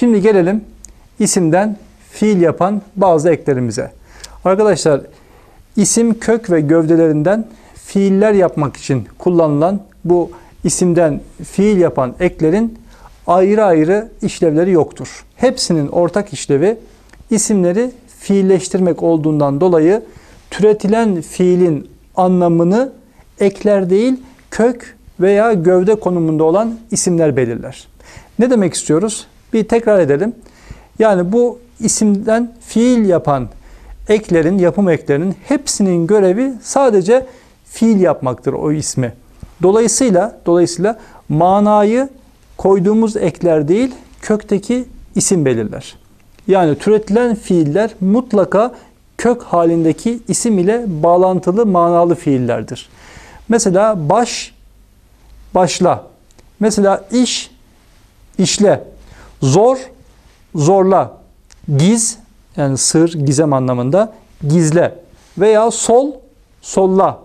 Şimdi gelelim isimden fiil yapan bazı eklerimize. Arkadaşlar isim kök ve gövdelerinden fiiller yapmak için kullanılan bu isimden fiil yapan eklerin ayrı ayrı işlevleri yoktur. Hepsinin ortak işlevi isimleri fiilleştirmek olduğundan dolayı türetilen fiilin anlamını ekler değil kök veya gövde konumunda olan isimler belirler. Ne demek istiyoruz? Bir tekrar edelim. Yani bu isimden fiil yapan eklerin, yapım eklerinin hepsinin görevi sadece fiil yapmaktır o ismi. Dolayısıyla dolayısıyla manayı koyduğumuz ekler değil, kökteki isim belirler. Yani türetilen fiiller mutlaka kök halindeki isim ile bağlantılı manalı fiillerdir. Mesela baş, başla. Mesela iş, işle. Zor, zorla. Giz, yani sır, gizem anlamında gizle. Veya sol, solla.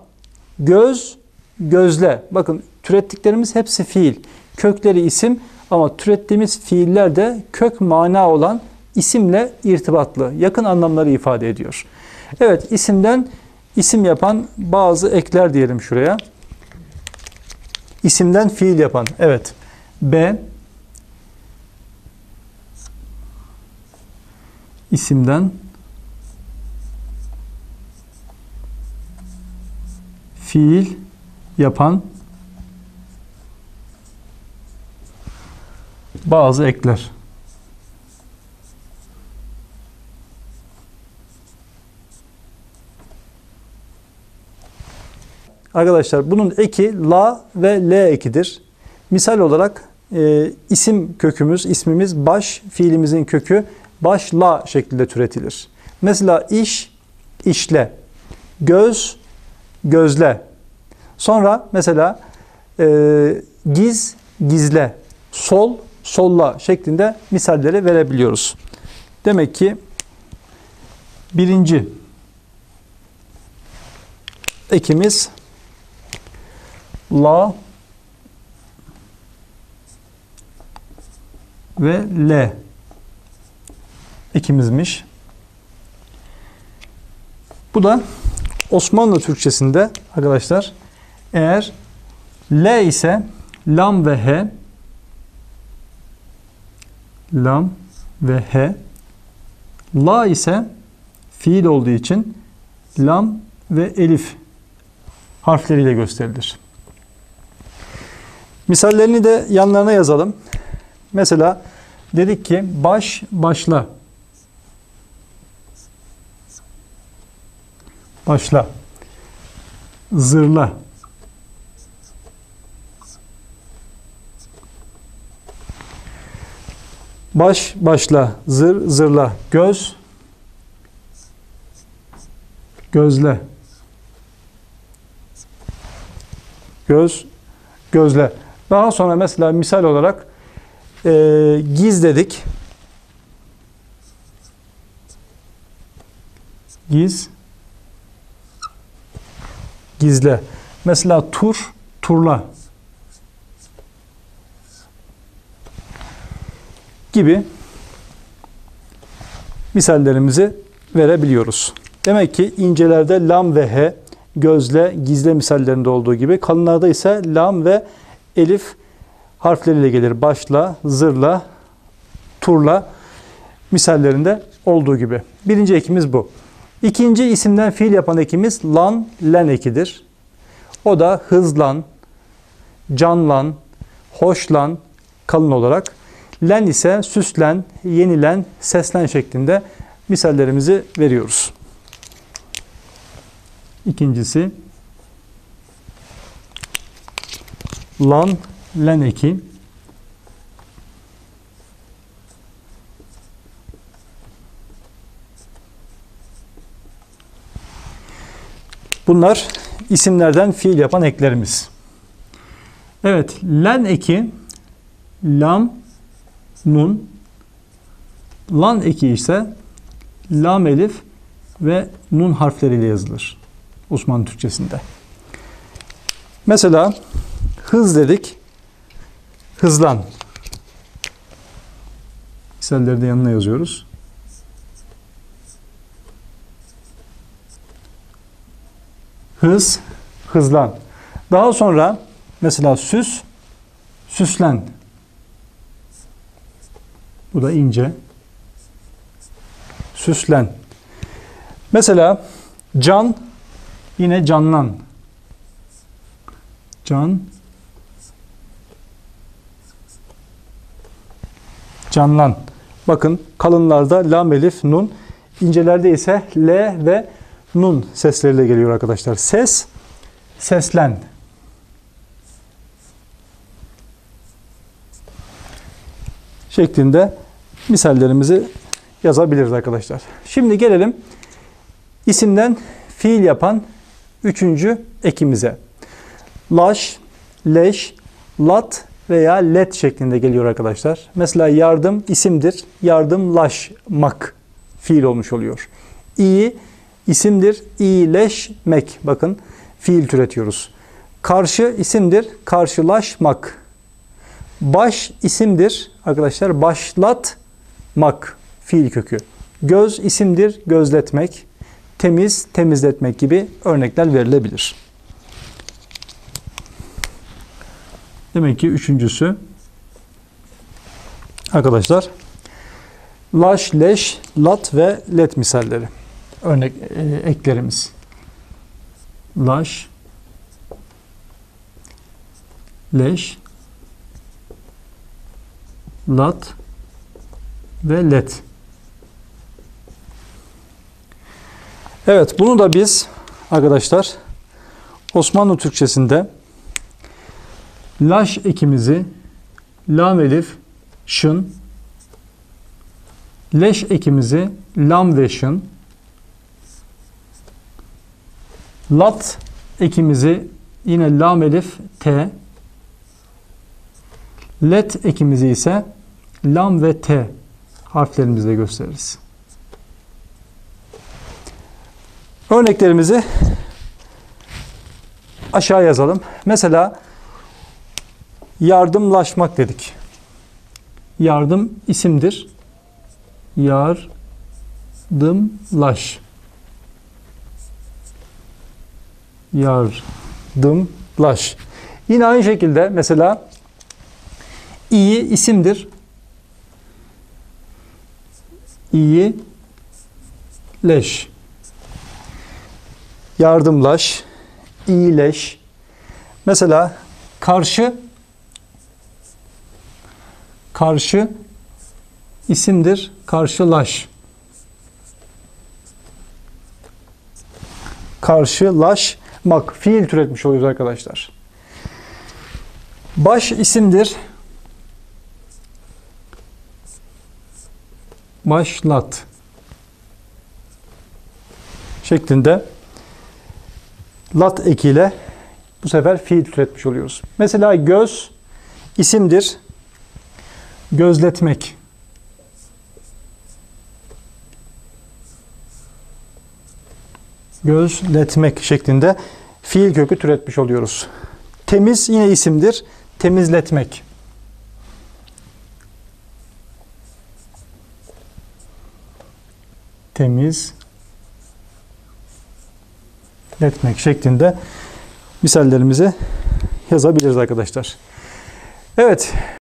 Göz, gözle. Bakın türettiklerimiz hepsi fiil. Kökleri isim ama türettiğimiz fiiller de kök mana olan isimle irtibatlı, yakın anlamları ifade ediyor. Evet, isimden isim yapan bazı ekler diyelim şuraya. İsimden fiil yapan. Evet. B isimden fiil yapan bazı ekler. Arkadaşlar bunun eki la ve l ekidir. Misal olarak e, isim kökümüz, ismimiz baş, fiilimizin kökü baş la şeklinde türetilir. Mesela iş, işle, göz, gözle. Sonra mesela e, giz, gizle, sol, solla şeklinde misalleri verebiliyoruz. Demek ki birinci ekimiz la ve l ekimizmiş. Bu da Osmanlı Türkçesinde arkadaşlar eğer L ise lam ve he lam ve he la ise fiil olduğu için lam ve elif harfleriyle gösterilir. Misallerini de yanlarına yazalım. Mesela dedik ki baş başla. Başla. Zırla. Baş başla, zır zırla, göz gözle. Göz gözle. Daha sonra mesela misal olarak e, giz dedik. Giz gizle. Mesela tur, turla. Gibi misallerimizi verebiliyoruz. Demek ki incelerde lam ve he, gözle, gizle misallerinde olduğu gibi kalınlarda ise lam ve elif harfleriyle gelir. Başla, zırla, turla misallerinde olduğu gibi. Birinci ekimiz bu. İkinci isimden fiil yapan ekimiz lan, len ekidir. O da hızlan, canlan, hoşlan, kalın olarak. Len ise süslen, yenilen, seslen şeklinde misallerimizi veriyoruz. İkincisi lan, len eki. Bunlar isimlerden fiil yapan eklerimiz. Evet, len eki lam, nun, lan eki ise lam elif ve nun harfleriyle yazılır Osmanlı Türkçesinde. Mesela hız dedik. Hızlan. Misalleri de yanına yazıyoruz. Hız, hızlan. Daha sonra mesela süs, süslen. Bu da ince. Süslen. Mesela can, yine canlan. Can, canlan. Bakın kalınlarda lam, elif, nun. incelerde ise L ve nun sesleriyle geliyor arkadaşlar. Ses, seslen. Şeklinde misallerimizi yazabiliriz arkadaşlar. Şimdi gelelim isimden fiil yapan üçüncü ekimize. Laş, leş, lat veya let şeklinde geliyor arkadaşlar. Mesela yardım isimdir. Yardımlaşmak fiil olmuş oluyor. İyi isimdir. İyileşmek. Bakın fiil türetiyoruz. Karşı isimdir. Karşılaşmak. Baş isimdir. Arkadaşlar başlatmak fiil kökü. Göz isimdir. Gözletmek. Temiz, temizletmek gibi örnekler verilebilir. Demek ki üçüncüsü arkadaşlar laş, leş, lat ve let misalleri. Örnek e, eklerimiz. Laş, leş, lat ve let. Evet bunu da biz arkadaşlar Osmanlı Türkçesinde laş ekimizi lam elif şın leş ekimizi lam ve şın lat ekimizi yine lam elif t let ekimizi ise lam ve t harflerimizle gösteririz. Örneklerimizi aşağı yazalım. Mesela yardımlaşmak dedik. Yardım isimdir. Yardımlaş. Yardımlaş. Yine aynı şekilde mesela iyi isimdir. İyi leş. Yardımlaş, iyileş. Mesela karşı karşı isimdir. Karşılaş. Karşılaşmak. Fiil türetmiş oluyoruz arkadaşlar. Baş isimdir. Başlat. Şeklinde lat ekiyle bu sefer fiil türetmiş oluyoruz. Mesela göz isimdir. Gözletmek. Gözletmek şeklinde fiil kökü türetmiş oluyoruz. Temiz yine isimdir. Temizletmek. Temiz etmek şeklinde misallerimizi yazabiliriz arkadaşlar. Evet,